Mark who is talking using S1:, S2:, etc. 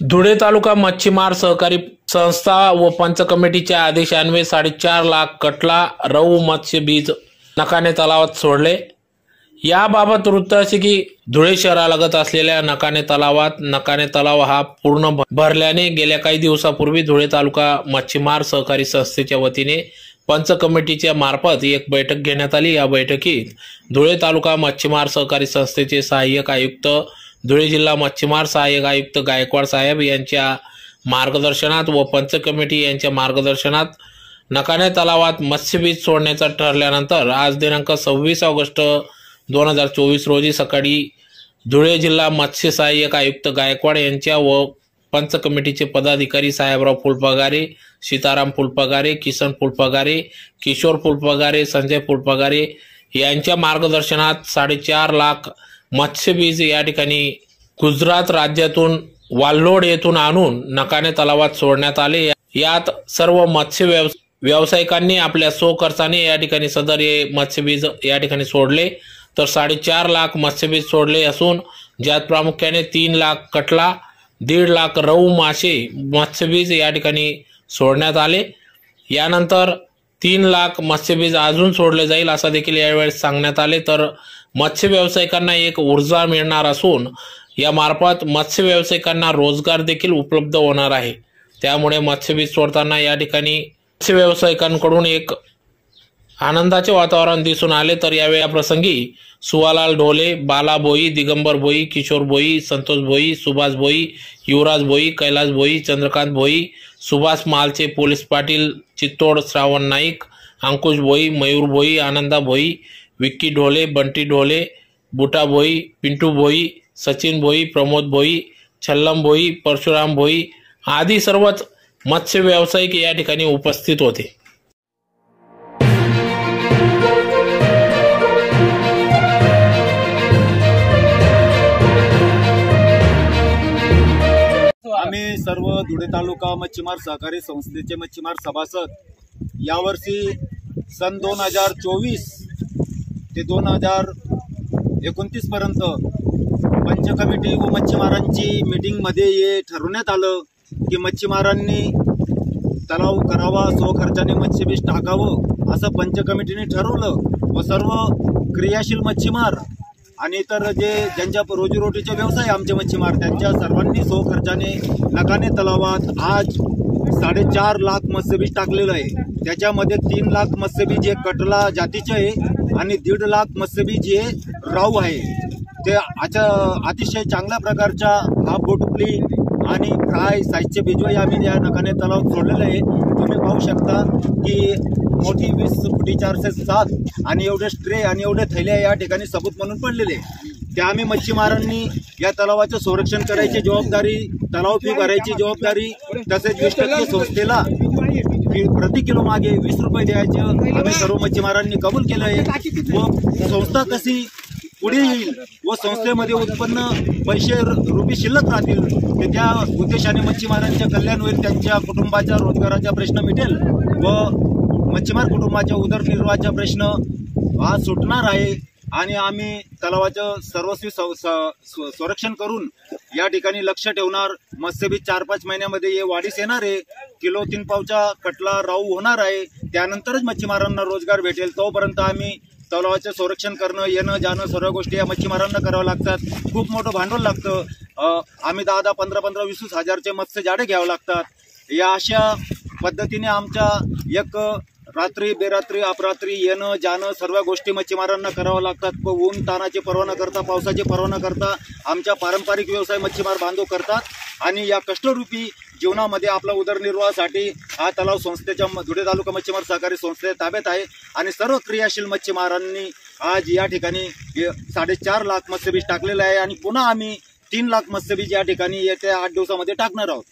S1: धुळे तालुका मच्छीमार सहकारी संस्था व पंच कमिटीच्या आदेशान्वये साडेचार लाख कटला रऊ मत्स्य बीज नकाने तलावात सोडले. याबाबत वृत्त असे की धुळे शहरालगत असलेल्या नकाने तलावात नकाने तलाव हा पूर्ण भरल्याने गेल्या काही दिवसापूर्वी धुळे तालुका मच्छीमार सहकारी संस्थेच्या वतीने पंच कमिटीच्या मार्फत एक बैठक घेण्यात आली. या बैठकीत धुळे तालुका मच्छीमार सहकारी संस्थेचे सहाय्यक आयुक्त धुळे जिल्हा मच्छीमार सहाय्यक आयुक्त गायकवाड साहेब यांच्या मार्गदर्शनात व पंच कमिटी यांच्या मार्गदर्शनात नकाने तलावात मत्स्यबीज सोडण्याचा ठरल्यानंतर आज दिनांक सव्वीस ऑगस्ट दोन हजार चोवीस रोजी सकाळी धुळे जिल्हा मत्स्य सहाय्यक आयुक्त गायकवाड यांच्या व पंच कमिटीचे पदाधिकारी साहेबराव फुलपगारे सीताराम फुलपगारे किसन फुलपगारे किशोर फुलपगारे संजय फुलपगारे यांच्या मार्गदर्शनात साडेचार लाख मत्स्यबीज या ठिकाणी गुजरात राज्यातून वाल्लोड येथून आणून नकाने तलावात सोडण्यात आले. यात सर्व मत्स्य व्यव व्यावसायिकांनी आपल्या सोखर्चाने या ठिकाणी सदर हे मत्स्यबीज या ठिकाणी सोडले. तर साडेचार लाख मत्स्यबीज सोडले असून ज्यात प्रामुख्याने तीन लाख कटला दीड लाख रऊ मासे मत्स्यबीज या ठिकाणी सोडण्यात आले. यानंतर तीन लाख मत्स्यबीज अजून सोडले जाईल असं देखील यावेळेस सांगण्यात आले. तर मत्स्य व्यावसायिकांना एक ऊर्जा मिळणार असून या मार्फत मत्स्य व्यावसायिकांना रोजगार देखील उपलब्ध होणार आहे. त्यामुळे मत्स्यबीज सोडताना या ठिकाणी मत्स्य व्यावसायिकांकडून एक आनंदाचे वातावरण दिसून आले. तर यावेळी या प्रसंगी सुवालाल ढोले बाला भोई दिगंबर भोई किशोर भोई संतोष भोई सुभाष भोई युवराज भोई कैलास भोई चंद्रकांत भोई सुभाष मालचे पोलीस पाटील चित्तोड श्रावण नाईक अंकुश भोई मयूर भोई आनंदा भोई विक्की ढोले बंटी ढोले बुटा भोई पिंटू भोई सचिन भोई प्रमोद भोई छल्लम भोई परशुराम भोई आदी सर्वच मत्स्य व्यावसायिक या ठिकाणी उपस्थित होते.
S2: सर्व धुळे तालुका मच्छीमार सहकारी संस्थेचे मच्छीमार सभासद यावर्षी सन दोन हजार चोवीस ते दोन हजार एकोणतीसपर्यंत पंचकमिटी पंच कमिटी व मच्छीमारांची मीटिंगमध्ये हे ठरवण्यात आलं की मच्छीमारांनी तलाव करावा स्वखर्चाने मत्स्यबीज टाकावं असं पंच कमिटीने ठरवलं व सर्व क्रियाशील मच्छीमार आणि इतर जे ज्यांच्या रोजीरोटीचे व्यवसाय आमचे मच्छीमार त्यांच्या सर्वांनी सहखर्चाने नकाने तलावात आज साडेचार लाख मत्स्यबीज टाकलेलं आहे. त्याच्यामध्ये तीन लाख मत्स्यबीज हे कटला जातीचे आहे आणि दीड लाख मत्स्यबीज हे राऊ आहे. ते आच्या अतिशय चांगल्या प्रकारच्या हा बोटुकली आणि फ्राय साईजचे बिजवाई आम्ही या नकाने तलावात सोडलेलं आहे. तुम्ही पाहू शकता की मोठी वीस फुटी चारशे सात आणि एवढे स्ट्रे आणि एवढे थैल्या या ठिकाणी सबूत म्हणून पडलेले ते आम्ही मच्छीमारांनी या तलावाचं संरक्षण करायची जबाबदारी तलाव फी भरायची जबाबदारी तसेच वीस टक्के संस्थेला प्रति किलो मागे वीस रुपये द्यायचे आम्ही सर्व मच्छीमारांनी कबूल केलं आहे. व संस्था कशी पुढे येईल व संस्थेमध्ये उत्पन्न पैसे रुपये शिल्लक राहतील ते त्या उद्देशाने मच्छीमारांच्या कल्याण होईल त्यांच्या कुटुंबाच्या रोजगाराचा प्रश्न मिटेल व मच्छीमार कुटुंबाच्या उदरनिर्वाहाचा प्रश्न हा सुटणार आहे आणि आम्ही तलावाचं सर्वस्वी सं- स- संरक्षण करून या ठिकाणी लक्ष ठेवणार. मत्स्यबीज चार पाच महिन्यामध्ये हे वाढीस येणार आहे. किलो तीन पावचा कटला राऊ होणार आहे. त्यानंतरच मच्छीमारांना रोजगार भेटेल. तोपर्यंत आम्ही तलावाचं संरक्षण करणं येणं जाणं सर्व गोष्टी या मच्छीमारांना करावं लागतात. खूप मोठं भांडवल लागतं. आम्ही दहा दहा पंधरा पंधरा वीस वीस हजारचे मत्स्य जाडे घ्यावे लागतात. या अशा पद्धतीने आमच्या एक रात्री बेरात्री अपरात्री येणं जाणं सर्व गोष्टी मच्छीमारांना कराव्या लागतात. ऊन तानाचे पर्वा न करता पावसाची पर्वा न करता आमच्या पारंपरिक व्यवसाय मच्छीमार बांधव करतात. आणि या कष्टरूपी जीवनामध्ये आपला उदरनिर्वाहासाठी हा तलाव संस्थेच्या धुळे तालुका मच्छीमार सहकारी संस्थे ताब्यात आहे. आणि सर्व क्रियाशील मच्छीमारांनी आज या ठिकाणी साडेचार लाख मत्स्यबीज टाकलेलं आहे. आणि पुन्हा आम्ही तीन लाख मत्स्यबीज या ठिकाणी येत्या आठ दिवसामध्ये टाकणार आहोत.